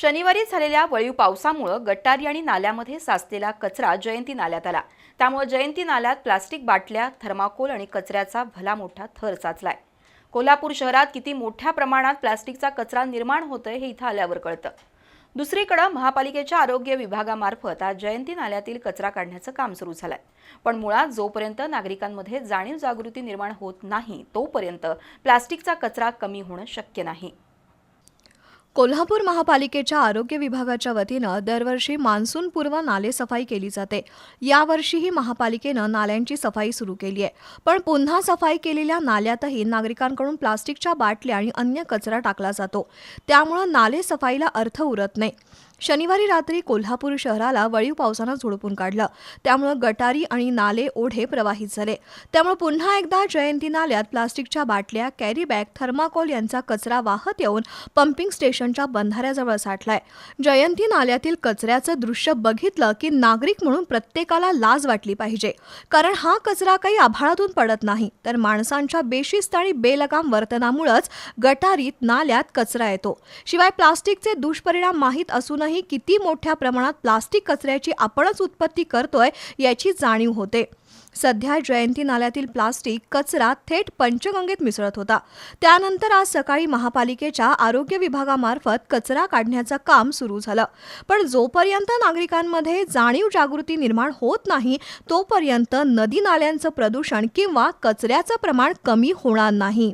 शनिवारी झालेल्या वळीव पावसामुळं गटारी आणि नाल्यामध्ये साचलेला कचरा जयंती नाल्यात आला. त्यामुळे जयंती नाल्यात प्लास्टिक बाटल्या थर्माकोल आणि कचऱ्याचा भला मोठा थर साचलाय. कोल्हापूर शहरात किती मोठ्या प्रमाणात प्लास्टिकचा कचरा निर्माण होतोय हे इथं आल्यावर कळतं. दुसरीकडे महापालिकेच्या आरोग्य विभागामार्फत आज जयंती नाल्यातील कचरा काढण्याचं काम सुरू झालंय. पण मुळात जोपर्यंत नागरिकांमध्ये जाणीव जागृती निर्माण होत नाही तोपर्यंत प्लास्टिकचा कचरा कमी होणं शक्य नाही. कोल्हापूर महापालिकेच्या आरोग्य विभागाच्या वतीनं दरवर्षी मान्सूनपूर्व नालेसफाई केली जाते. यावर्षीही महापालिकेनं नाल्यांची सफाई सुरू केली आहे. पण पुन्हा सफाई केलेल्या नाल्यातही नागरिकांकडून प्लास्टिकच्या बाटल्या आणि अन्य कचरा टाकला जातो. त्यामुळं नाले सफाईला अर्थ उरत नाही. शनिवारी रात्री कोल्हापूर शहराला वळीव पावसानं झोडपून काढलं. त्यामुळं गटारी आणि नाले ओढे प्रवाहित झाले. त्यामुळे पुन्हा एकदा जयंती नाल्यात प्लास्टिकच्या बाटल्या कॅरी बॅग थर्माकोल यांचा कचरा वाहत येऊन पंपिंग स्टेशनच्या बंधाऱ्याजवळ साठलाय. जयंती नाल्यातील कचऱ्याचं दृश्य बघितलं की नागरिक म्हणून प्रत्येकाला लाज वाटली पाहिजे. कारण हा कचरा काही आभाळातून पडत नाही. तर माणसांच्या बेशिस्त आणि बेलगाम वर्तनामुळंच गटारीत नाल्यात कचरा येतो. शिवाय प्लास्टिकचे दुष्परिणाम माहीत असूनही किती मोठ्या प्रमाणात प्लास्टिक कचऱ्याची आपणच उत्पत्ती करतोय याची जाणीव होते. सध्या जयंती नाल्यातील प्लास्टिक कचरा थेट पंचगंगेत मिसळत होता. त्यानंतर आज सकाळी महापालिकेच्या आरोग्य विभागामार्फत कचरा काढण्याचं काम सुरू झालं. पण जोपर्यंत नागरिकांमध्ये जाणीव जागृती निर्माण होत नाही तोपर्यंत नदी नाल्यांचं प्रदूषण किंवा कचऱ्याचं प्रमाण कमी होणार नाही.